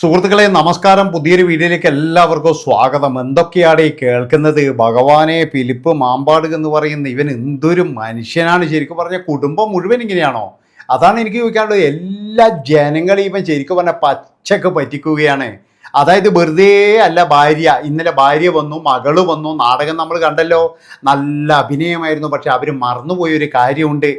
സുഹൃത്തുക്കളെ നമസ്കാരം. പുതിയൊരു വീഡിയോയിലേക്ക് എല്ലാവർക്കും സ്വാഗതം. എന്തൊക്കെയാണ് ഈ കേൾക്കുന്നത്? ഭഗവാനെ ഫിലിപ്പ് മാമ്പാട് എന്ന് പറയുന്ന ഇവൻ എന്തൊരു മനുഷ്യനാണ്. ശരിക്കും പറഞ്ഞ കുടുംബം മുഴുവൻ ഇങ്ങനെയാണോ? അതാണ് എനിക്ക് ചോദിക്കാനുള്ളത്. എല്ലാ ജനങ്ങളെയും ഇവൻ ശരിക്കും പറഞ്ഞ പച്ചക്ക് പറ്റിക്കുകയാണ്. അതായത് വെറുതെ അല്ല ഭാര്യ. ഇന്നലെ ഭാര്യ വന്നു മകൾ വന്നു. നാടകം നമ്മൾ കണ്ടല്ലോ. നല്ല അഭിനയമായിരുന്നു. പക്ഷെ അവർ മറന്നുപോയ ഒരു കാര്യമുണ്ട്.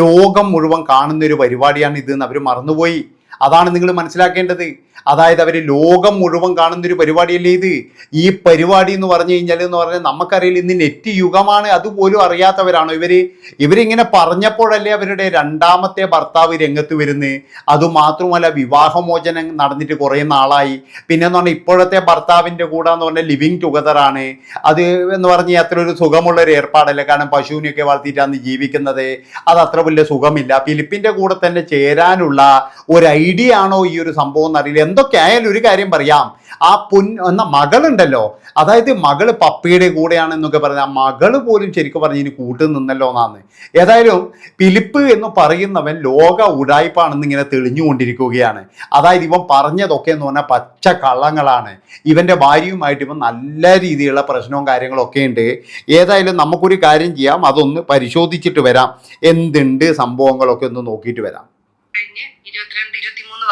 ലോകം മുഴുവൻ കാണുന്ന ഒരു പരിപാടിയാണ് ഇത് അവർ മറന്നുപോയി. അതാണ് നിങ്ങൾ മനസ്സിലാക്കേണ്ടത്. അതായത് അവർ ലോകം മുഴുവൻ കാണുന്നൊരു പരിപാടിയല്ലേ ഇത്? ഈ പരിപാടി എന്ന് പറഞ്ഞു കഴിഞ്ഞാൽ എന്ന് പറഞ്ഞാൽ നമുക്കറിയില്ല ഇന്ന് നെറ്റ് യുഗമാണ്. അതുപോലും അറിയാത്തവരാണോ ഇവർ ഇവരിങ്ങനെ പറഞ്ഞപ്പോഴല്ലേ അവരുടെ രണ്ടാമത്തെ ഭർത്താവ് രംഗത്ത് വരുന്നത് അതുമാത്രമല്ല വിവാഹമോചനം നടന്നിട്ട് കുറേ നാളായി. പിന്നെ എന്ന് പറഞ്ഞാൽ ഇപ്പോഴത്തെ ഭർത്താവിന്റെ കൂടെ എന്ന് പറഞ്ഞാൽ ലിവിങ് ടുഗദർ ആണ്. അത് എന്ന് പറഞ്ഞാൽ അത്ര ഒരു സുഖമുള്ള ഒരു ഏർപ്പാടല്ല? കാരണം പശുവിനെയൊക്കെ വളർത്തിയിട്ടാണ് ജീവിക്കുന്നത്. അത് അത്ര വലിയ സുഖമില്ല. ഫിലിപ്പിന്റെ കൂടെ തന്നെ ചേരാനുള്ള ഒരു ഐഡിയ ആണോ ഈ ഒരു സംഭവം എന്നറിയില്ല എന്തൊക്കെ ആയാലും ഒരു കാര്യം പറയാം. ആ പുൻ എന്ന മകളുണ്ടല്ലോ. അതായത് മകൾ പപ്പയുടെ കൂടെയാണെന്നൊക്കെ പറഞ്ഞ ആ മകൾ പോലും ശരിക്കും പറഞ്ഞ് ഇനി കൂട്ടു നിന്നല്ലോ എന്നാണ്. ഏതായാലും ഫിലിപ്പ് എന്ന് പറയുന്നവൻ ലോക ഉടായ്പാണെന്ന് ഇങ്ങനെ തെളിഞ്ഞുകൊണ്ടിരിക്കുകയാണ്. അതായത് ഇവൻ പറഞ്ഞതൊക്കെ എന്ന് പറഞ്ഞാൽ പച്ച കള്ളങ്ങളാണ്. ഇവന്റെ ഭാര്യയുമായിട്ട് ഇവൻ നല്ല രീതിയിലുള്ള പ്രശ്നവും കാര്യങ്ങളൊക്കെ ഉണ്ട്. ഏതായാലും നമുക്കൊരു കാര്യം ചെയ്യാം. അതൊന്ന് പരിശോധിച്ചിട്ട് വരാം. എന്തുണ്ട് സംഭവങ്ങളൊക്കെ ഒന്ന് നോക്കിയിട്ട് വരാം.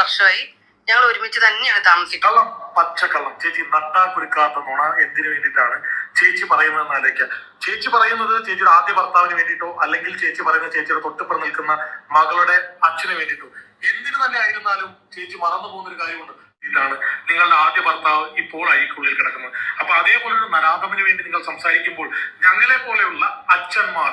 വർഷമായി ഞങ്ങൾ ഒരുമിച്ച് തന്നെയാണ് താമസിക്കുന്നത്. കള്ളം പച്ചക്കള്ളം ചേച്ചി നട്ടാ കുരുക്കാത്ത നുണ എന്തിനു വേണ്ടിയിട്ടാണ്? ചേച്ചി പറയുന്നത് ആലോചിക്കുക ചേച്ചി പറയുന്നത് ചേച്ചിയുടെ ആദ്യ ഭർത്താവിന് വേണ്ടിയിട്ടോ അല്ലെങ്കിൽ ചേച്ചി പറയുന്നത് ചേച്ചിയുടെ തൊട്ടിപ്പുറം നിൽക്കുന്ന മകളുടെ അച്ഛന് വേണ്ടിയിട്ടോ. എന്തിനു തന്നെ ആയിരുന്നാലും ചേച്ചി മറന്നു പോകുന്ന ഒരു കാര്യമുണ്ട്. ഇതാണ് നിങ്ങളുടെ ആദ്യ ഭർത്താവ് ഇപ്പോൾ അഴിക്കുള്ളിൽ കിടക്കുന്നത്. അപ്പൊ അതേപോലെ ഒരു വേണ്ടി നിങ്ങൾ സംസാരിക്കുമ്പോൾ ഞങ്ങളെ പോലെയുള്ള അച്ഛന്മാർ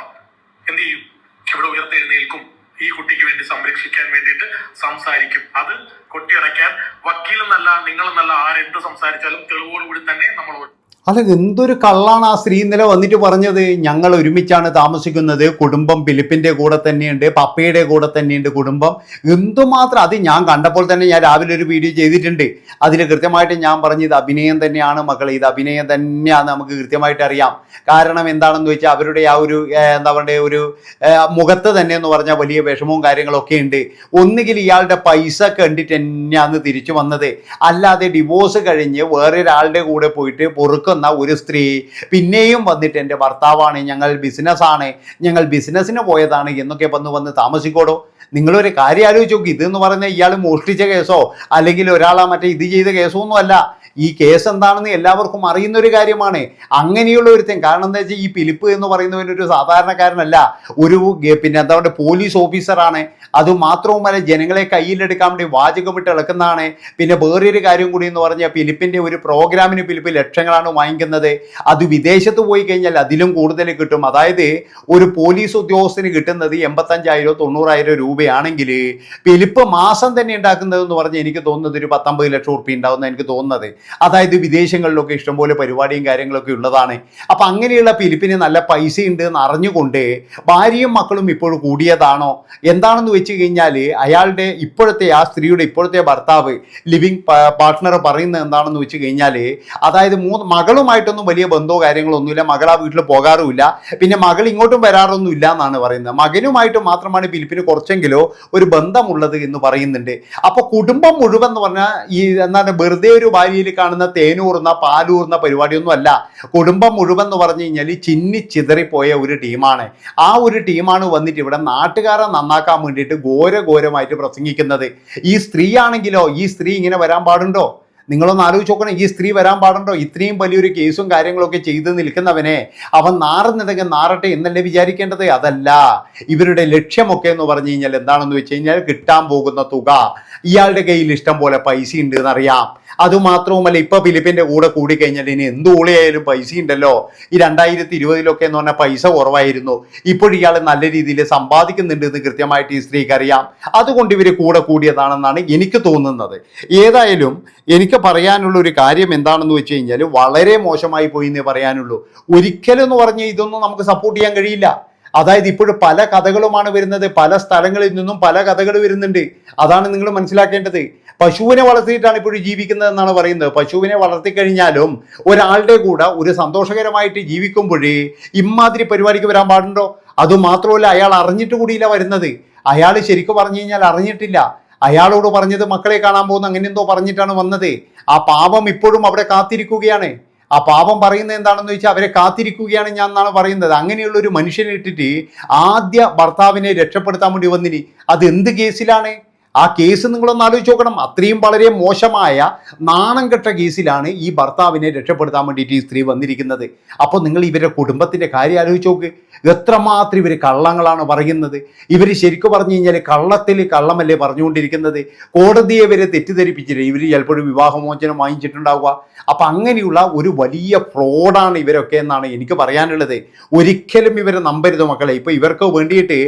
എന്ത് ചെയ്യും? ഇവിടെ ഉയർത്തെഴുന്നേൽക്കും. ഈ കുട്ടിക്ക് വേണ്ടി സംരക്ഷിക്കാൻ വേണ്ടിയിട്ട് സംസാരിക്കും. അത് കൊട്ടിയടയ്ക്കാൻ വക്കീലെന്നല്ല നിങ്ങളെന്നല്ല ആരെന്ത് സംസാരിച്ചാലും തെളിവോടുകൂടി തന്നെ നമ്മൾ അല്ല എന്തൊരു കള്ളാണ് ആ സ്ത്രീ ഇന്നലെ വന്നിട്ട് പറഞ്ഞത്? ഞങ്ങൾ ഒരുമിച്ചാണ് താമസിക്കുന്നത്. കുടുംബം ഫിലിപ്പിന്റെ കൂടെ തന്നെയുണ്ട് പപ്പയുടെ കൂടെ തന്നെയുണ്ട് കുടുംബം. എന്തുമാത്രം അത് ഞാൻ കണ്ടപ്പോൾ തന്നെ ഞാൻ രാവിലെ ഒരു വീഡിയോ ചെയ്തിട്ടുണ്ട്. അതിൽ കൃത്യമായിട്ട് ഞാൻ പറഞ്ഞു ഇത് അഭിനയം തന്നെയാണ് മക്കളെ ഇത് അഭിനയം തന്നെയാണ് നമുക്ക് കൃത്യമായിട്ട് അറിയാം. കാരണം എന്താണെന്ന് വെച്ചാൽ അവരുടെ ആ ഒരു എന്താ പറയുക ഒരു മുഖത്ത് തന്നെ എന്ന് പറഞ്ഞാൽ വലിയ വിഷമവും കാര്യങ്ങളൊക്കെ ഉണ്ട്. ഒന്നുകിൽ ഇയാളുടെ പൈസ കണ്ടിട്ട് തന്നെയാണ് തിരിച്ചു വന്നത്. അല്ലാതെ ഡിവോഴ്സ് കഴിഞ്ഞ് വേറൊരാളുടെ കൂടെ പോയിട്ട് പൊറുക്കുന്ന ഒരു സ്ത്രീ പിന്നെയും വന്നിട്ട് എന്റെ ഭർത്താവാണ് ഞങ്ങൾ ബിസിനസ്സാണ് ഞങ്ങൾ ബിസിനസ്സിന് പോയതാണ് എന്നൊക്കെ വന്ന് വന്ന് താമസിക്കോടോ? നിങ്ങളൊരു കാര്യം ആലോചിച്ച് നോക്കി. ഇതെന്ന് പറഞ്ഞാൽ ഇയാൾ മോഷ്ടിച്ച കേസോ? അല്ലെങ്കിൽ ഒരാളാ മറ്റേ ഇത് ചെയ്ത കേസോ ഒന്നുമല്ല ഈ കേസ് എന്താണെന്ന് എല്ലാവർക്കും അറിയുന്ന ഒരു കാര്യമാണ്. അങ്ങനെയുള്ള ഒരുത്തൻ. കാരണം എന്താ വെച്ചാൽ ഈ പിലിപ്പ് എന്ന് പറയുന്നവൻ ഒരു സാധാരണക്കാരനല്ല. ഒരു പിന്നെ എന്താ പറയുക പോലീസ് ഓഫീസറാണ് അത് മാത്രവുമല്ല ജനങ്ങളെ കയ്യിലെടുക്കാൻ വേണ്ടി വാചകമിട്ട് ഇളക്കുന്നതാണ്. പിന്നെ വേറൊരു കാര്യം കൂടി എന്ന് പറഞ്ഞാൽ പിലിപ്പിന്റെ ഒരു പ്രോഗ്രാമിന് പിലിപ്പ് ലക്ഷങ്ങളാണ് വാങ്ങിക്കുന്നത്. അത് വിദേശത്ത് പോയി കഴിഞ്ഞാൽ അതിലും കൂടുതൽ കിട്ടും. അതായത് ഒരു പോലീസ് ഉദ്യോഗസ്ഥന് കിട്ടുന്നത് എൺപത്തഞ്ചായിരോ തൊണ്ണൂറായിരോ രൂപയാണെങ്കിൽ ഫിലിപ്പ് മാസം തന്നെ ഉണ്ടാക്കുന്നത് എന്ന് പറഞ്ഞ് എനിക്ക് തോന്നുന്നത് ഒരു പത്തൊമ്പത് ലക്ഷം റുപ്യ ഉണ്ടാവുന്ന എനിക്ക് തോന്നുന്നത്. അതായത് വിദേശങ്ങളിലൊക്കെ ഇഷ്ടംപോലെ പരിപാടിയും കാര്യങ്ങളൊക്കെ ഉള്ളതാണ്. അപ്പം അങ്ങനെയുള്ള പെലിപ്പിന് നല്ല പൈസ ഉണ്ട് എന്ന് അറിഞ്ഞുകൊണ്ട് ഭാര്യയും മക്കളും ഇപ്പോൾ കൂടിയതാണോ? എന്താണെന്ന് വെച്ച് കഴിഞ്ഞാൽ അയാളുടെ ഇപ്പോഴത്തെ ആ സ്ത്രീയുടെ ഇപ്പോഴത്തെ ഭർത്താവ് ലിവിങ് പാർട്ട്ണർ പറയുന്നത് എന്താണെന്ന് വെച്ച് കഴിഞ്ഞാൽ അതായത് മൂന്ന് മകളുമായിട്ടൊന്നും വലിയ ബന്ധമോ കാര്യങ്ങളോ ഒന്നുമില്ല മകൾ ആ വീട്ടിൽ പോകാറുമില്ല. പിന്നെ മകൾ ഇങ്ങോട്ടും വരാറൊന്നുമില്ല എന്നാണ് പറയുന്നത്. മകനുമായിട്ട് മാത്രമാണ് ഫിലിപ്പിന് കുറച്ചെങ്കിലോ ഒരു ബന്ധമുള്ളത് എന്ന് പറയുന്നുണ്ട്. അപ്പോൾ കുടുംബം മുഴുവൻ എന്ന് പറഞ്ഞാൽ ഈ എന്താണ് വെറുതെ ഒരു ഭാര്യയിൽ കാണുന്ന തേനൂർന്ന പാലൂർന്ന പരിപാടിയൊന്നും അല്ല. കുടുംബം മുഴുവൻ എന്ന് പറഞ്ഞു കഴിഞ്ഞാൽ ചിന്നി ചിതറിപ്പോയ ഒരു ടീമാണ്. ആ ഒരു ടീമാണ് വന്നിട്ട് ഇവിടെ നാട്ടുകാരെ നന്നാക്കാൻ വേണ്ടിയിട്ട് ഘോര ഘോരമായിട്ട് പ്രസംഗിക്കുന്നത്. ഈ സ്ത്രീയാണെങ്കിലോ ഈ സ്ത്രീ ഇങ്ങനെ വരാൻ പാടുണ്ടോ? നിങ്ങളൊന്ന് ആലോചിച്ച് നോക്കണം ഈ സ്ത്രീ വരാൻ പാടുണ്ടോ? ഇത്രയും വലിയൊരു കേസും കാര്യങ്ങളൊക്കെ ചെയ്ത് നിൽക്കുന്നവനെ അവൻ നാറുന്നതെങ്കിൽ നാറട്ടെ എന്നല്ലേ വിചാരിക്കേണ്ടത്? അതല്ല. ഇവരുടെ ലക്ഷ്യമൊക്കെ എന്ന് പറഞ്ഞു കഴിഞ്ഞാൽ എന്താണെന്ന് വെച്ച് കഴിഞ്ഞാൽ കിട്ടാൻ പോകുന്ന തുക. ഇയാളുടെ കയ്യിൽ ഇഷ്ടം പോലെ പൈസ ഉണ്ട് എന്നറിയാം. അതുമാത്രവുമല്ല ഇപ്പൊ ഫിലിപ്പിന്റെ കൂടെ കൂടി കഴിഞ്ഞാൽ ഇനി എന്ത് ഊളിയായാലും പൈസ ഉണ്ടല്ലോ. ഈ രണ്ടായിരത്തി ഇരുപതിലൊക്കെ എന്ന് പറഞ്ഞാൽ പൈസ കുറവായിരുന്നു. ഇപ്പോൾ ഇയാൾ നല്ല രീതിയിൽ സമ്പാദിക്കുന്നുണ്ട് എന്ന് കൃത്യമായിട്ട് ഈ സ്ത്രീക്ക് അറിയാം. അതുകൊണ്ട് ഇവർ കൂടെ കൂടിയതാണെന്നാണ് എനിക്ക് തോന്നുന്നത്. ഏതായാലും എനിക്ക് പറയാനുള്ള ഒരു കാര്യം എന്താണെന്ന് വെച്ച് കഴിഞ്ഞാൽ വളരെ മോശമായി പോയി എന്നേ പറയാനുള്ളൂ. ഒരിക്കലും എന്ന് പറഞ്ഞ് ഇതൊന്നും നമുക്ക് സപ്പോർട്ട് ചെയ്യാൻ കഴിയില്ല. അതായത് ഇപ്പോഴും പല കഥകളുമാണ് വരുന്നത്. പല സ്ഥലങ്ങളിൽ നിന്നും പല കഥകൾ വരുന്നുണ്ട്. അതാണ് നിങ്ങൾ മനസ്സിലാക്കേണ്ടത്. പശുവിനെ വളർത്തിയിട്ടാണ് ഇപ്പോഴും ജീവിക്കുന്നത് എന്നാണ് പറയുന്നത്. പശുവിനെ വളർത്തിക്കഴിഞ്ഞാലും ഒരാളുടെ കൂടെ ഒരു സന്തോഷകരമായിട്ട് ജീവിക്കുമ്പോഴേ ഇമാതിരി പരിപാടിക്ക് വരാൻ പാടുണ്ടോ? അതുമാത്രമല്ല അയാൾ അറിഞ്ഞിട്ട് കൂടിയില്ല വരുന്നത്. അയാൾ ശരിക്കും പറഞ്ഞു കഴിഞ്ഞാൽ അറിഞ്ഞിട്ടില്ല. അയാളോട് പറഞ്ഞത് മക്കളെ കാണാൻ പോകുന്ന അങ്ങനെ എന്തോ പറഞ്ഞിട്ടാണ് വന്നത്. ആ പാപം ഇപ്പോഴും അവിടെ കാത്തിരിക്കുകയാണ്. ആ പാപം പറയുന്നത് എന്താണെന്ന് വെച്ചാൽ അവരെ കാത്തിരിക്കുകയാണ് ഞാൻ എന്നാണ് പറയുന്നത്. അങ്ങനെയുള്ള ഒരു മനുഷ്യനെ ഇട്ടിട്ട് ആദ്യ ഭർത്താവിനെ രക്ഷപ്പെടുത്താൻ വേണ്ടി വന്നിനി. അത് എന്ത് കേസിലാണ്? ആ കേസ് നിങ്ങളൊന്ന് ആലോചിച്ച് നോക്കണം. അത്രയും വളരെ മോശമായ നാണം കെട്ട കേസിലാണ് ഈ ഭർത്താവിനെ രക്ഷപ്പെടുത്താൻ വേണ്ടിയിട്ട് ഈ സ്ത്രീ വന്നിരിക്കുന്നത്. അപ്പോൾ നിങ്ങൾ ഇവരുടെ കുടുംബത്തിന്റെ കാര്യം ആലോചിച്ച് നോക്ക്. എത്രമാത്രം ഇവർ കള്ളങ്ങളാണ് പറയുന്നത്? ഇവർ ശരിക്കും പറഞ്ഞു കഴിഞ്ഞാൽ കള്ളത്തിൽ കള്ളമല്ലേ പറഞ്ഞുകൊണ്ടിരിക്കുന്നത്? കോടതിയെ വരെ തെറ്റിദ്ധരിപ്പിച്ചിട്ട് ഇവർ ചിലപ്പോഴും വിവാഹമോചനം വാങ്ങിച്ചിട്ടുണ്ടാവുക. അപ്പം അങ്ങനെയുള്ള ഒരു വലിയ ഫ്രോഡാണ് ഇവരൊക്കെ എന്നാണ് എനിക്ക് പറയാനുള്ളത്. ഒരിക്കലും ഇവരെ നമ്പരുത് മക്കളെ. ഇപ്പോൾ ഇവർക്ക് വേണ്ടിയിട്ട്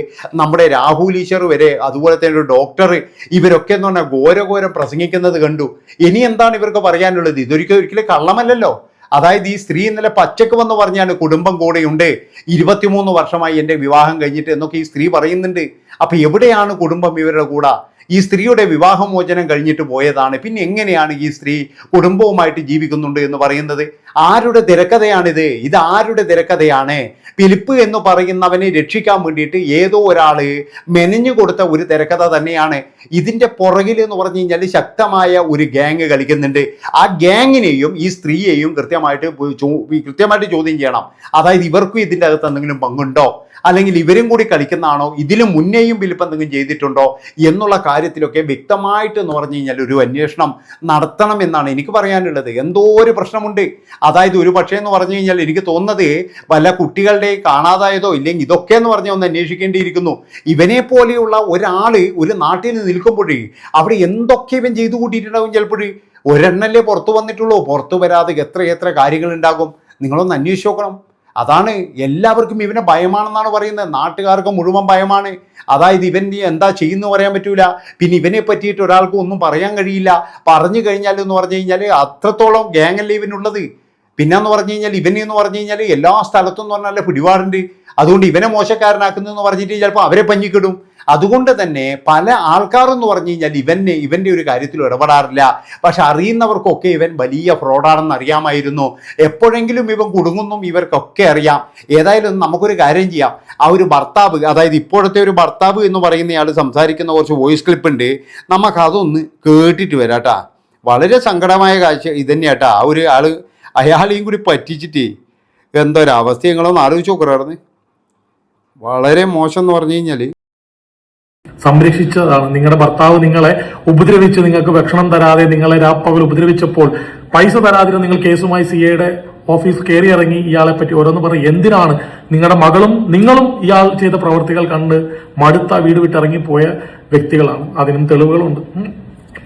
നമ്മുടെ രാഹുൽ ഈശ്വർ വരെ അതുപോലെ തന്നെ ഒരു ഡോക്ടർ ഇവരൊക്കെ എന്ന് പറഞ്ഞാൽ ഘോരഘോരം പ്രസംഗിക്കുന്നത് കണ്ടു. ഇനി എന്താണ് ഇവർക്ക് പറയാനുള്ളത്? ഇതൊരിക്കലും ഒരിക്കലും കള്ളമല്ലല്ലോ. അതായത് ഈ സ്ത്രീ ഇന്നലെ പച്ചക്ക് വന്ന് പറഞ്ഞാണ് കുടുംബം കൂടെയുണ്ട് ഇരുപത്തിമൂന്ന് വർഷമായി എന്റെ വിവാഹം കഴിഞ്ഞിട്ട് എന്നൊക്കെ ഈ സ്ത്രീ പറയുന്നുണ്ട്. അപ്പം എവിടെയാണ് കുടുംബം ഇവരുടെ കൂടെ? ഈ സ്ത്രീയുടെ വിവാഹമോചനം കഴിഞ്ഞിട്ട് പോയതാണ്. പിന്നെ എങ്ങനെയാണ് ഈ സ്ത്രീ കുടുംബവുമായിട്ട് ജീവിക്കുന്നുണ്ട് എന്ന് പറയുന്നത്? ആരുടെ തിരക്കഥയാണിത്? ഇത് ആരുടെ തിരക്കഥയാണ്? ഫിലിപ്പ് എന്ന് പറയുന്നവനെ രക്ഷിക്കാൻ വേണ്ടിയിട്ട് ഏതോ ഒരാൾ മെനഞ്ഞു കൊടുത്ത ഒരു തിരക്കഥ തന്നെയാണ്. ഇതിന്റെ പുറകിൽ എന്ന് പറഞ്ഞു കഴിഞ്ഞാൽ ശക്തമായ ഒരു ഗ്യാങ് കളിക്കുന്നുണ്ട്. ആ ഗ്യാങ്ങിനെയും ഈ സ്ത്രീയെയും കൃത്യമായിട്ട് കൃത്യമായിട്ട് ചോദ്യം ചെയ്യണം. അതായത് ഇവർക്കും ഇതിന്റെ അകത്ത് എന്തെങ്കിലും പങ്കുണ്ടോ? അല്ലെങ്കിൽ ഇവരും കൂടി കളിക്കുന്നതാണോ? ഇതിലും മുന്നേയും വിലിപ്പ് എന്തെങ്കിലും ചെയ്തിട്ടുണ്ടോ? എന്നുള്ള കാര്യത്തിലൊക്കെ വ്യക്തമായിട്ട് എന്ന് പറഞ്ഞു കഴിഞ്ഞാൽ ഒരു അന്വേഷണം നടത്തണം എന്നാണ് എനിക്ക് പറയാനുള്ളത്. എന്തോ ഒരു പ്രശ്നമുണ്ട്. അതായത് ഒരു പക്ഷേ എന്ന് പറഞ്ഞു കഴിഞ്ഞാൽ എനിക്ക് തോന്നുന്നത് വല്ല കുട്ടികളുടെ കാണാതായതോ ഇല്ലെങ്കിൽ ഇതൊക്കെ എന്ന് പറഞ്ഞാൽ ഒന്ന് അന്വേഷിക്കേണ്ടിയിരിക്കുന്നു. ഇവനെ പോലെയുള്ള ഒരാൾ ഒരു നാട്ടിൽ നിൽക്കുമ്പോഴേ അവിടെ എന്തൊക്കെ ഇവൻ ചെയ്തു കൂട്ടിയിട്ടുണ്ടാവും ചിലപ്പോഴേ ഒരെണ്ണല്ലേ പുറത്തു വന്നിട്ടുള്ളൂ. പുറത്തു വരാതെ എത്ര എത്ര കാര്യങ്ങൾ ഉണ്ടാകും? നിങ്ങളൊന്ന് അന്വേഷിച്ച് നോക്കണം. അതാണ് എല്ലാവർക്കും ഇവനെ ഭയമാണെന്നാണ് പറയുന്നത്. നാട്ടുകാർക്ക് മുഴുവൻ ഭയമാണ്. അതായത് ഇവൻ നീ എന്താ ചെയ്യുന്നു പറയാൻ പറ്റൂല. പിന്നെ ഇവനെ പറ്റിയിട്ട് ഒരാൾക്കും ഒന്നും പറയാൻ കഴിയില്ല. പറഞ്ഞു കഴിഞ്ഞാൽ എന്ന് പറഞ്ഞു കഴിഞ്ഞാൽ അത്രത്തോളം ഗ്യാങ്ങല്ലേ ഇവനുള്ളത്. പിന്നെന്ന് പറഞ്ഞു കഴിഞ്ഞാൽ ഇവനെ എന്ന് പറഞ്ഞു കഴിഞ്ഞാൽ എല്ലാ സ്ഥലത്തും എന്ന് പറഞ്ഞാൽ പിടിപാടുണ്ട്. അതുകൊണ്ട് ഇവനെ മോശക്കാരനാക്കുന്നു എന്ന് പറഞ്ഞിട്ട് ചിലപ്പോൾ അവരെ പഞ്ഞിക്കിടും. അതുകൊണ്ട് തന്നെ പല ആൾക്കാരെന്ന് പറഞ്ഞു കഴിഞ്ഞാൽ ഇവനെ ഇവന്റെ ഒരു കാര്യത്തിൽ ഇടപെടാറില്ല. പക്ഷെ അറിയുന്നവർക്കൊക്കെ ഇവൻ വലിയ ഫ്രോഡാണെന്ന് അറിയാമായിരുന്നു. എപ്പോഴെങ്കിലും ഇവൻ കുടുങ്ങുന്നും ഇവർക്കൊക്കെ അറിയാം. ഏതായാലും നമുക്കൊരു കാര്യം ചെയ്യാം. ആ ഒരു ഭർത്താവ് അതായത് ഇപ്പോഴത്തെ ഒരു ഭർത്താവ് എന്ന് പറയുന്നയാൾ സംസാരിക്കുന്ന കുറച്ച് വോയിസ് ക്ലിപ്പ് ഉണ്ട്. നമുക്കതൊന്ന് കേട്ടിട്ട് വരാം കേട്ടാ. വളരെ സങ്കടമായ കാഴ്ച ഇതന്നെയാട്ടാ ആ ഒരു ആൾ അയാളെയും കൂടി പറ്റിച്ചിട്ടേ എന്തൊരവസ്ഥ നിങ്ങളൊന്ന് ആലോചിച്ച് നോക്കറായിരുന്നു വളരെ മോശം എന്ന് പറഞ്ഞു കഴിഞ്ഞാൽ സംരക്ഷിച്ചതാണ്. നിങ്ങളുടെ ഭർത്താവ് നിങ്ങളെ ഉപദ്രവിച്ച് നിങ്ങൾക്ക് ഭക്ഷണം തരാതെ നിങ്ങളെ രാപ്പകൽ ഉപദ്രവിച്ചപ്പോൾ പൈസ തരാതിരുന്ന നിങ്ങൾ കേസുമായി സി എയുടെ ഓഫീസ് കയറി ഇറങ്ങി ഇയാളെ പറ്റി ഓരോന്ന് പറയും എന്തിനാണ് നിങ്ങളുടെ മകളും നിങ്ങളും ഇയാൾ ചെയ്ത പ്രവർത്തികൾ കണ്ട് മടുത്ത വീട് വിട്ടിറങ്ങി പോയ വ്യക്തികളാണ്. അതിനും തെളിവുകളുണ്ട്.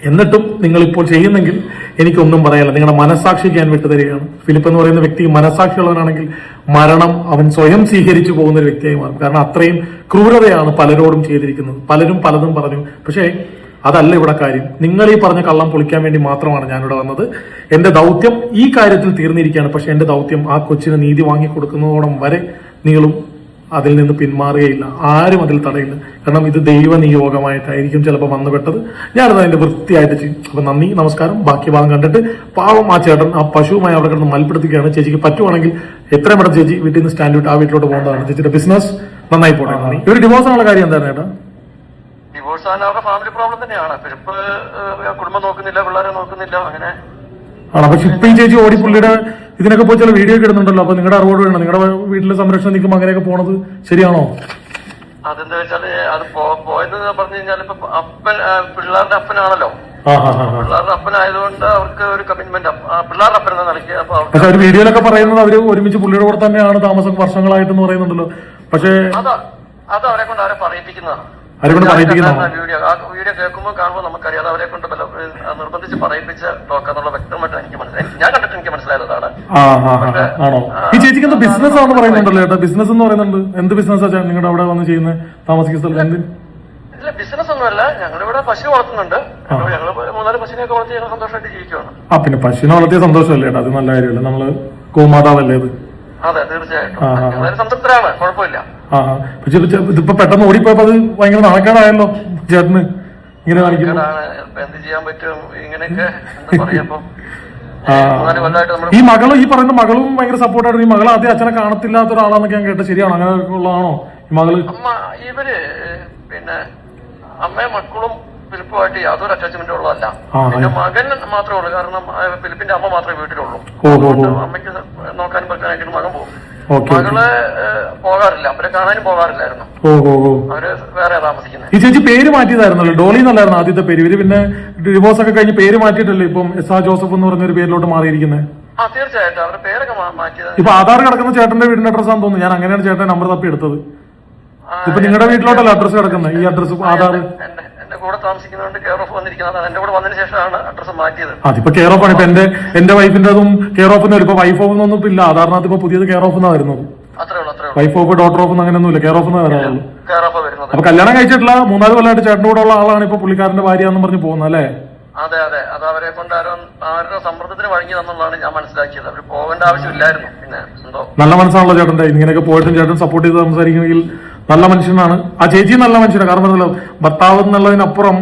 എന്നിട്ടും നിങ്ങൾ ഇപ്പോൾ ചെയ്യുന്നെങ്കിൽ എനിക്കൊന്നും പറയാനില്ല. നിങ്ങളുടെ മനസാക്ഷി ഞാൻ വിട്ടുതരികയാണ്. ഫിലിപ്പ് എന്ന് പറയുന്ന വ്യക്തി മനസാക്ഷിയുള്ളവനാണെങ്കിൽ മരണം അവൻ സ്വയം സ്വീകരിച്ചു പോകുന്ന ഒരു വ്യക്തിയായി മാറും. കാരണം അത്രയും ക്രൂരതയാണ് പലരോടും ചെയ്തിരിക്കുന്നത്. പലരും പലതും പറഞ്ഞു. പക്ഷേ അതല്ല ഇവിടെ കാര്യം. നിങ്ങൾ ഈ പറഞ്ഞ കള്ളം പൊളിക്കാൻ വേണ്ടി മാത്രമാണ് ഞാനിവിടെ വന്നത്. എന്റെ ദൗത്യം ഈ കാര്യത്തിൽ തീർന്നിരിക്കുകയാണ്. പക്ഷെ എന്റെ ദൗത്യം ആ കൊച്ചിന് നീതി വാങ്ങി കൊടുക്കുന്നതോടം വരെ നിങ്ങളും അതിൽ നിന്ന് പിന്മാറുകയില്ല. ആരും അതിൽ തടയില്ല. കാരണം ഇത് ദൈവ നിയോഗമായിട്ടായിരിക്കും ചിലപ്പോൾ വന്നുപെട്ടത്. ഞാനത് അതിന്റെ വൃത്തിയായിട്ട് ചെയ്യും അപ്പൊ നന്ദി നമസ്കാരം. ബാക്കി ഭാഗം കണ്ടിട്ട് പാവം ആ ചേട്ടൻ ആ പശുവുമായി അവിടെ കിടന്ന് മൽപ്പെടുത്തുകയാണ് ചേച്ചിക്ക് പറ്റുവാണെങ്കിൽ എത്രയും പെട്ടെന്ന് ചേച്ചി വീട്ടിൽ നിന്ന് സ്റ്റാൻഡ് വിട്ട് ആ വീട്ടിലോട്ട് പോകേണ്ടതാണ്. ചേച്ചിയുടെ ബിസിനസ് നന്നായി പോട്ടെ നന്ദി. ഒരു ഡിവോഴ്സ് ആണുള്ള കാര്യം എന്താണ് ചേട്ടാ? ഡിവോഴ്സ് ആണ് അവരുടെ ഫാമിലി പ്രോബ്ലം തന്നെയാണ്. കുടുംബം നോക്കുന്നില്ല പിള്ളേരെ നോക്കുന്നില്ല അങ്ങനെ. ആണ്? പക്ഷെ ഇപ്പൊ ഈ ചേച്ചി ഓടി പുള്ളിയുടെ ഇതിനൊക്കെ പോയി ചില വീഡിയോ ഒക്കെ ഇടുന്നുണ്ടല്ലോ. അപ്പൊ നിങ്ങളുടെ അറിവോട് വേണം. നിങ്ങളുടെ വീട്ടിലെ സംരക്ഷണം നിൽക്കുമ്പോൾ അങ്ങനെയൊക്കെ പോണത് ശരിയാണോ? അതെന്താ വെച്ചാൽ അത് പോയത് പറഞ്ഞു കഴിഞ്ഞാൽ ഇപ്പൊ അപ്പൻ പിള്ളേരുടെ അപ്പനാണല്ലോ. പിള്ളേരുടെ അപ്പനായതുകൊണ്ട് അവർക്ക് ഒരു കമ്മിറ്റ്മെന്റ് പിള്ളേരുടെ അപ്പൻ എന്ന നിലയ്ക്ക് പക്ഷെ ഒരു വീഡിയോയിലൊക്കെ പറയുന്നത് അവർ ഒരുമിച്ച് പുള്ളിയുടെ കൂടെ തന്നെയാണ് താമസം വർഷങ്ങളായിട്ടെന്ന് പറയുന്നുണ്ടല്ലോ. പക്ഷേ അത് അത് അവരെ കൊണ്ട് അവരെ പറയിപ്പിക്കുന്നതാണ്. വീഡിയോ കേൾക്കുമ്പോൾ കാണുമ്പോൾ നമുക്കറിയാം അവരെ കൊണ്ട് നിർബന്ധിച്ച് പറയിപ്പിച്ച ടോക്കെന്നുള്ള വ്യക്തമായിട്ട് എനിക്ക് മനസ്സിലായി. ഞാൻ കണ്ടിട്ട് എനിക്ക് മനസ്സിലായതാണ് ഈ ചേച്ചിക്ക് എന്താ ബിസിനസ് ആണെന്ന് പറയുന്നുണ്ടല്ലോ ചേട്ടാ ബിസിനസ് എന്ന് പറയുന്നുണ്ട്. എന്ത് ബിസിനസ്സാ നിങ്ങളുടെ അവിടെ വന്ന് ചെയ്യുന്നത് താമസിക്കുന്ന സ്ഥലത്ത് എന്ത്? ഇല്ല ബിസിനസ് ഒന്നുമല്ല. ഞങ്ങളിവിടെ പശു വളർത്തുന്നുണ്ട്. ഞങ്ങൾ മൂന്നാൽ പശുവിനെയൊക്കെ വളർത്തി ഞങ്ങൾ സന്തോഷമായിട്ട് ജീവിക്കുകയാണ് ആ പിന്നെ പശുവിനെ വളർത്തിയ സന്തോഷമല്ലേട്ടാ അത് നല്ല കാര്യമല്ലേ? നമ്മൾ ഗോമാതാവല്ലേ അത്? അതെ തീർച്ചയായിട്ടും. സംതൃപ്തരാണ് കുഴപ്പമില്ല. പക്ഷെ ഇതിപ്പോ പെട്ടെന്ന് ഓടിപ്പോയപ്പോ അത് ഭയങ്കര നാണക്കേടായല്ലോ ചേട്ടന്. ഇങ്ങനെ കാണിക്കുന്നു എന്ത് ചെയ്യാൻ പറ്റും? ഇങ്ങനെയൊക്കെ എന്താ ഈ മകളും ഈ പറയുന്ന മകളും ഭയങ്കര സപ്പോർട്ടായിട്ട് ഈ മകൾ ആദ്യം അച്ഛനെ കാണത്തില്ലാത്ത ഒരാളാന്നൊക്കെ ഞാൻ കേട്ടത്. ശരിയാണ്. അങ്ങനെ ഉള്ളതാണോ? ഈ മകൾ? ഇവർ പിന്നെ അമ്മയും മക്കളും ഫിലിപ്പുമായിട്ട് യാതൊരു അറ്റാച്ച്മെന്റും ഉള്ളതല്ല. പിന്നെ മകൻ മാത്രമേ ഉള്ളൂ. കാരണം ഫിലിപ്പിന്റെ അമ്മ മാത്രമേ വീട്ടിലുള്ളൂ. അമ്മയ്ക്ക് നോക്കാനും പറ്റാനായിട്ട് മകൻ പോകും. മകൾ പോകാറില്ല. അവരെ കാണാനും പോകാറില്ലായിരുന്നു. അവർ വേറെ താമസിക്കുന്നത് ഈ ചേച്ചി പേര് മാറ്റിയതായിരുന്നല്ലോ. ഡോളി എന്നല്ലായിരുന്നു ആദ്യത്തെ പേര്. ഇവർ പിന്നെ ഡിവോഴ്സ് ഒക്കെ കഴിഞ്ഞ് പേര് മാറ്റിയിട്ടല്ലേ ഇപ്പം എസ് ആ ജോസഫ് എന്ന് പറഞ്ഞൊരു പേരിലോട്ട് മാറിയിരിക്കുന്നത് ആ തീർച്ചയായിട്ടും. അവരുടെ പേരൊക്കെ മാറ്റിയത്. ഇപ്പൊ ആധാർ കിടക്കുന്ന ചേട്ടന്റെ വീടിന്റെ അഡ്രസ്സാന്ന് തോന്നുന്നു. ഞാൻ അങ്ങനെയാണ് ചേട്ടൻ നമ്പർ തപ്പി എടുത്തത് ഇപ്പൊ നിങ്ങളുടെ വീട്ടിലോട്ടല്ല അഡ്രസ് കിടക്കുന്നത് ഈ അഡ്രസ് ആധാർ? കൂടെ താമസിക്കുന്നതുകൊണ്ട് കെയർ ഓഫ് വന്നിരിക്കുന്നത്. എന്റെ കൂടെ വന്നതിന് ശേഷമാണ് അഡ്രസ് മാറ്റിയത്. അതിപ്പോ കെയർ ഓഫ് ആണ്. ഇപ്പൊ എന്റെ എന്റെ വൈഫിന്റെതും കെയർ ഓഫ് ഇപ്പൊ വൈഫ് ഓഫ് ഒന്നും ഇല്ല. ആധാറിനകത്ത് ഇപ്പൊ പുതിയത് കെയർ ഓഫ് എന്നാ വരുന്നത്. വൈഫ് ഓഫ് ഡോട്ടർ ഓഫ് അങ്ങനെയൊന്നുമില്ല കെയർ ഓഫ് എന്നാ വരാറുള്ളൂ. കെയർ ഓഫ് വരുന്നത്. അപ്പൊ കല്യാണം കഴിച്ചിട്ടുള്ള മൂന്നാൽ കൊല്ലമായിട്ട് ചേട്ടന്റെ കൂടെ ഉള്ള ആളാണ് ഇപ്പൊ പുള്ളിക്കാരന്റെ ഭാര്യ എന്ന് പറഞ്ഞ് പോകുന്നത് അല്ലേ? അതെ അതെ. അത് അവരെ കൊണ്ട് ആരോ ആരുടെ സമ്മർദ്ദത്തിന് വഴങ്ങി തന്നുള്ളതാണ് ഞാൻ മനസ്സിലാക്കിയത്. അവർ പോകേണ്ട ആവശ്യമില്ലായിരുന്നു. പിന്നെ എന്തോ നല്ല മനസ്സാണല്ലോ ചേട്ടൻ ഇങ്ങനെയൊക്കെ പോയിട്ടും ചേട്ടൻ സപ്പോർട്ട് ചെയ്ത് സംസാരിക്കുന്നെങ്കിൽ നല്ല മനുഷ്യനാണ്. ആ ചേച്ചി നല്ല മനുഷ്യനാണ്. കാരണം പറഞ്ഞല്ലോ ഭർത്താവ് എന്നുള്ളതിനപ്പുറം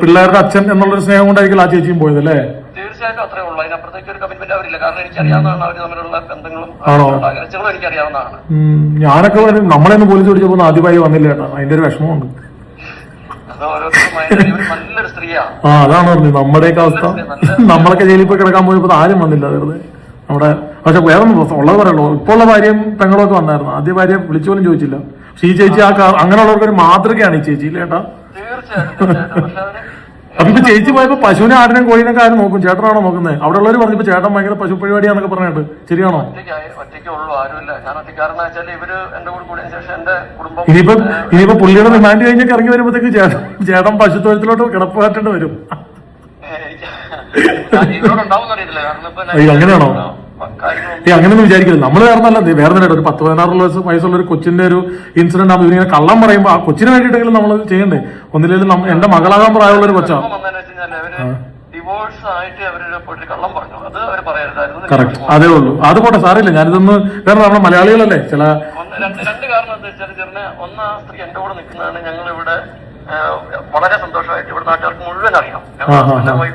പിള്ളേരുടെ അച്ഛൻ എന്നുള്ളൊരു സ്നേഹം കൊണ്ടായിരിക്കും ആ ചേച്ചിയും പോയത് അല്ലേ? തീർച്ചയായിട്ടും അത്രേ ഉള്ളൂ. അതിനപ്പുറത്തേക്ക് ഒരു കമ്മിറ്റ്മെന്റ് അവരില്ല. കാരണം എനിക്കറിയാവുന്നതാണ് അവർ തമ്മിലുള്ള ബന്ധങ്ങളും ആണോ? അവരുടെ അകലച്ചകളും എനിക്കറിയാവുന്നതാണ്. ഉം, ഞാനൊക്കെ നമ്മളെന്ന് പോലീസ് പിടിച്ചപ്പോ ആദ്യമായി വന്നില്ല കേട്ടോ. അതിന്റെ ഒരു വിഷമമുണ്ട്. ആ അതാണ് പറഞ്ഞത്. നമ്മുടെയൊക്കെ അവസ്ഥ. നമ്മളൊക്കെ ജയിലിൽ പോയി കിടക്കാൻ പോയപ്പോ ആരും വന്നില്ല വെറുതെ. നമ്മുടെ പക്ഷെ വേറെ ഉള്ളത് പറയുള്ളൂ ഇപ്പോൾ ഉള്ള ഭാര്യയും പെങ്ങളൊക്കെ വന്നായിരുന്നു. ആദ്യ ഭാര്യ വിളിച്ചു പോലും ചോദിച്ചില്ല. പക്ഷെ ഈ ചേച്ചി ആ അങ്ങനെയുള്ളവർക്ക് ഒരു മാതൃകയാണ് ഈ ചേച്ചി ചേട്ടാ. അപ്പൊ ഇപ്പൊ ചേച്ചി പോയപ്പോ പശുവിനെ ആടിനെയും കോഴിനൊക്കെ ആരും നോക്കും. ചേട്ടനാണോ നോക്കുന്നത് അവിടെ ഉള്ളവർ പറഞ്ഞു ഇപ്പൊ ചേട്ടൻ ഭയങ്കര പശു പരിപാടിയാന്നൊക്കെ പറഞ്ഞിട്ട്. ശരിയാണോ? ഇനിയിപ്പോ ഇനിയിപ്പോ പുള്ളിയുടെ റിമാൻഡ് കഴിഞ്ഞൊക്കെ ഇറങ്ങി വരുമ്പോഴത്തേക്ക് ചേട്ടൻ ചേട്ടൻ പശു തൊഴുത്തിലോട്ട് കിടപ്പ് മാറ്റേണ്ടി വരും അങ്ങനെയാണോ? ഏ അങ്ങനെയൊന്നും വിചാരിക്കില്ല നമ്മൾ വേറെ നല്ല വേറെ തന്നെ ഒരു പത്ത് പതിനാറ് വയസ്സ് വയസ്സുള്ള ഒരു കൊച്ചിന്റെ ഒരു ഇൻസിഡന്റ് ആകുമ്പോൾ ഇങ്ങനെ കള്ളം പറയുമ്പോൾ ആ കൊച്ചിന് വേണ്ടിയിട്ടെങ്കിലും നമ്മൾ ചെയ്യണ്ടേ? ഒന്നില്ലെങ്കിലും എന്റെ മകളാകാൻ പ്രായമുള്ള ഒരു കൊച്ചാ. കുഴപ്പം വന്നതെന്ന് വെച്ച് കഴിഞ്ഞാൽ അവർ ഡിവോഴ്സ് ആയിട്ട് അവരുടെ പോയിട്ട് കള്ളം പറഞ്ഞു. അത് അവർ പറയരുതായിരുന്നു. കറക്റ്റ് അതേ ഉള്ളൂ. അത് പോട്ടെ സാറില്ല ഞാനിതൊന്ന് വേറെ നമ്മുടെ മലയാളികളല്ലേ? ചില രണ്ട് രണ്ട് കാരണം എന്താ വെച്ചാൽ ചെറിയ ഒന്ന് ആ സ്ത്രീ എന്റെ കൂടെ നിൽക്കുന്നതാണ് ഞങ്ങൾ ഇവിടെ വളരെ സന്തോഷമായിട്ട് ഇവിടെ നാട്ടുകാർക്ക് മുഴുവൻ അറിയാം.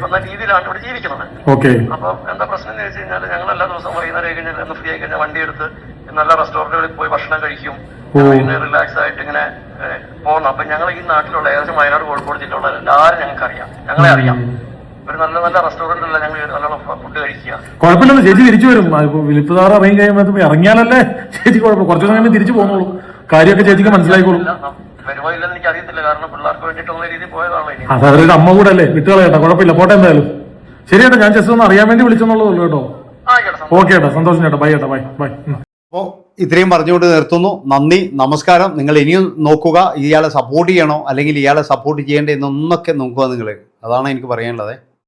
എന്ന രീതിയിലാണ് ഇവിടെ ജീവിക്കുന്നത്. ഓക്കെ. അപ്പൊ എന്താ പ്രശ്നം എന്ന് വെച്ച് കഴിഞ്ഞാൽ ഞങ്ങൾ എല്ലാ ദിവസവും വൈകുന്നേരം കഴിഞ്ഞാൽ ഒന്ന് ഫ്രീ ആയി കഴിഞ്ഞാൽ വണ്ടി എടുത്ത് നല്ല റെസ്റ്റോറന്റുകളിൽ പോയി ഭക്ഷണം കഴിക്കും. പിന്നെ റിലാക്സ് ആയിട്ട് ഇങ്ങനെ പോകണം അപ്പൊ ഞങ്ങൾ ഈ നാട്ടിലുള്ള ഏകദേശം വയനാട് കോഴിക്കോട് ജില്ലയുള്ള എല്ലാവരും ഞങ്ങൾക്ക് അറിയാം ഞങ്ങളെ അറിയാം. ഒരു നല്ല നല്ല റെസ്റ്റോറന്റിലുള്ള ഞങ്ങൾ നല്ലോണം ഫുഡ് കഴിക്കുക. കുഴപ്പമില്ലെന്ന് ചേച്ചി തിരിച്ചു വരും. വിളിപ്പുതാറ് ഇറങ്ങി കഴിയുമ്പോൾ ഇറങ്ങിയാലല്ലേ? ചേച്ചി കുഴപ്പം കുറച്ചു സമയം തിരിച്ചു പോകുന്നുള്ളൂ. കാര്യമൊക്കെ ചേച്ചിക്ക് മനസ്സിലായിക്കോളും. വരുമോ ഇല്ലെന്ന് എനിക്ക് അറിയത്തില്ല കാരണം പിള്ളേർക്ക് വേണ്ടിയിട്ടുള്ള രീതിയിൽ പോയതാണ് ഇനി? അത് അവരുടെ അമ്മ കൂടെ അല്ലേ വിട്ടുകളയട്ടെ കുഴപ്പമില്ല. പോട്ടെ എന്തായാലും. ശരി ചേട്ടാ ഞാൻ ജസ്റ്റ് ഒന്ന് അറിയാൻ വേണ്ടി വിളിച്ചെന്നുള്ളതല്ലോ കേട്ടോ. ആയിക്കോട്ടെ ഓക്കെ ചേട്ടാ സന്തോഷം ചേട്ടാ ബൈ ചേട്ടാ ബൈ ബൈ. അപ്പോൾ ഇത്രയും പറഞ്ഞുകൊണ്ട് നിർത്തുന്നു. നന്ദി നമസ്കാരം. നിങ്ങൾ ഇനിയും നോക്കുക. ഇയാളെ സപ്പോർട്ട് ചെയ്യണോ? അല്ലെങ്കിൽ ഇയാളെ സപ്പോർട്ട് ചെയ്യേണ്ടേ ചെയ്യേണ്ടതെന്നൊന്നൊക്കെ നോക്കുക നിങ്ങൾ അതാണ് എനിക്ക് പറയാനുള്ളത്.